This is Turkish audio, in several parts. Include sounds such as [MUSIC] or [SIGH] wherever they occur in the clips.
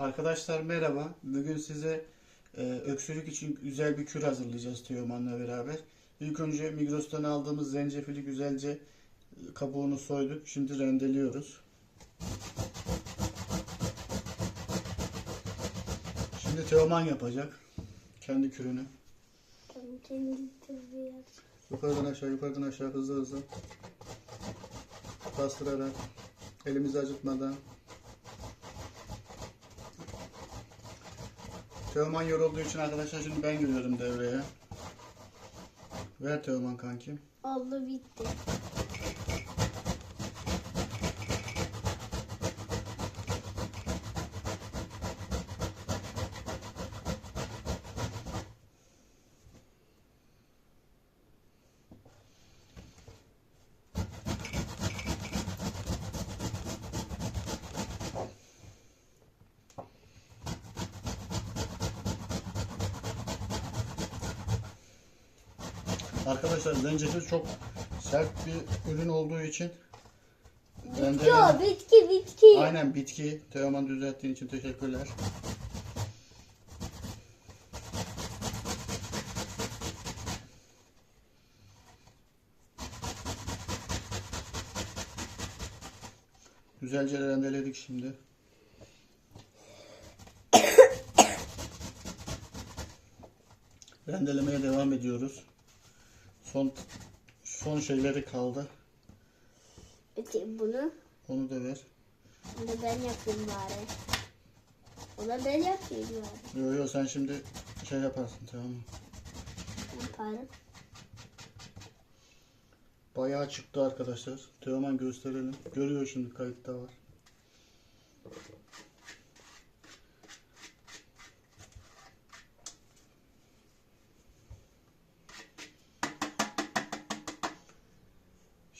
Arkadaşlar merhaba. Bugün size e, öksürük için güzel bir kür hazırlayacağız Teoman'la beraber. İlk önce Migros'tan aldığımız zencefili güzelce e, kabuğunu soyduk. Şimdi rendeliyoruz. Şimdi Teoman yapacak. Kendi kürünü. Kendi. Yukarıdan aşağı, yukarıdan aşağı hızlı hızlı. Bastırarak. Elimizi acıtmadan. Teoman yorulduğu için arkadaşlar şimdi ben giriyorum devreye. Ver Teoman kankim. Oldu bitti. Arkadaşlar zencefil çok sert bir ürün olduğu için Bitki rendele- o bitki bitki. Aynen bitki. Teoman düzelttiğin için teşekkürler. Güzelce rendeledik şimdi. Rendelemeye devam ediyoruz. Son son şeyleri kaldı. Öte bunu, Onu da ver. bunu da ben yapayım bari. O da ben yapayım bari. Yo yo sen şimdi şey yaparsın tamam mı? Yaparım. Bayağı çıktı arkadaşlar. Teoman gösterelim. Görüyor şimdi kayıtta var.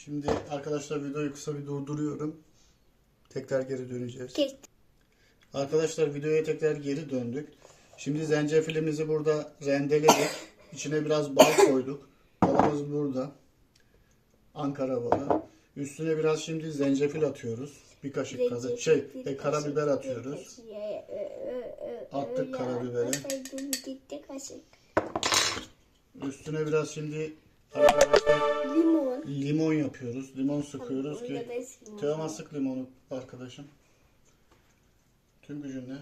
Şimdi arkadaşlar videoyu kısa bir durduruyorum. Tekrar geri döneceğiz. Kes. Arkadaşlar videoya tekrar geri döndük. Şimdi zencefilimizi burada rendeledik. İçine biraz bal koyduk. Balımız burada. Ankara balı. Üstüne biraz şimdi zencefil atıyoruz. Bir kaşık kadar. Şey, e, karabiber atıyoruz. ö, ö, ö, Attık karabiberi. Üstüne biraz şimdi Limon. limon yapıyoruz. Limon sıkıyoruz ki. Teoman sık limonu arkadaşım. Tüm gücünle.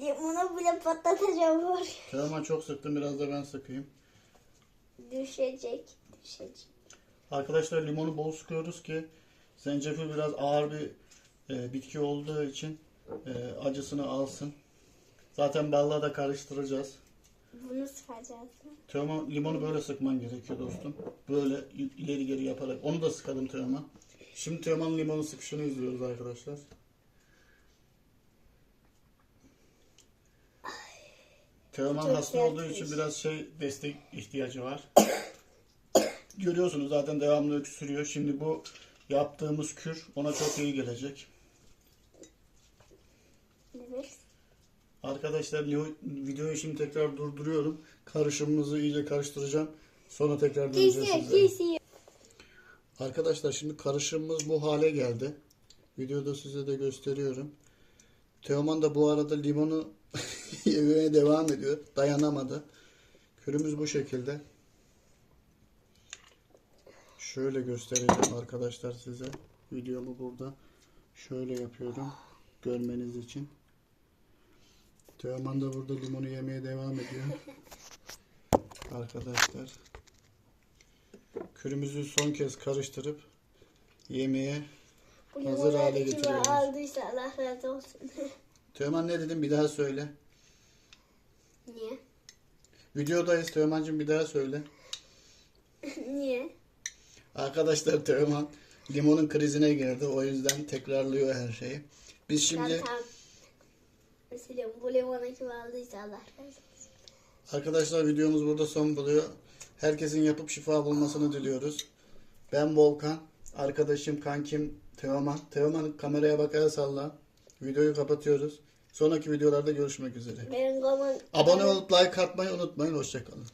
Limonu bile patlatacağım var. Teoman çok sıktım biraz da ben sıkayım. Düşecek. Düşecek. Arkadaşlar limonu bol sıkıyoruz ki zencefil biraz ağır bir e, bitki olduğu için e, acısını alsın. Zaten balla da karıştıracağız. Bunu sıkacağız. Teoman limonu böyle sıkman gerekiyor dostum. Böyle ileri geri yaparak. Onu da sıkalım Teoman. Şimdi Teoman limonu sıkışını izliyoruz arkadaşlar. Teoman Çok hasta olduğu için biraz şey destek ihtiyacı var. Görüyorsunuz zaten devamlı öksürüyor. Şimdi bu yaptığımız kür ona çok iyi gelecek. Evet. Arkadaşlar videoyu şimdi tekrar durduruyorum. Karışımımızı iyice karıştıracağım. Sonra tekrar döneceğiz size. Arkadaşlar şimdi karışımımız bu hale geldi. Videoda size de gösteriyorum. Teoman da bu arada limonu [LAUGHS] yemeye devam ediyor. Dayanamadı. Kürümüz bu şekilde. Şöyle göstereceğim arkadaşlar size. Videomu burada şöyle yapıyorum. Görmeniz için. Teoman da burada limonu yemeye devam ediyor. [LAUGHS] Arkadaşlar. Kürümüzü son kez karıştırıp yemeğe Bu Hazır hale getiriyoruz. aldıysa Allah razı olsun. [LAUGHS] Teoman ne dedim bir daha söyle. Niye? Videodayız Teoman'cığım bir daha söyle. [LAUGHS] Niye? Arkadaşlar Teoman limonun krizine girdi. O yüzden tekrarlıyor her şeyi. Biz şimdi Ben tam mesela bu limonu kim aldıysa Allah razı olsun. arkadaşlar videomuz burada son buluyor. Herkesin yapıp şifa bulmasını diliyoruz. Ben Volkan. Arkadaşım kankim Teoman. Teoman kameraya bakar salla. Videoyu kapatıyoruz. Sonraki videolarda görüşmek üzere. Benim. Abone olup like atmayı unutmayın. Hoşçakalın.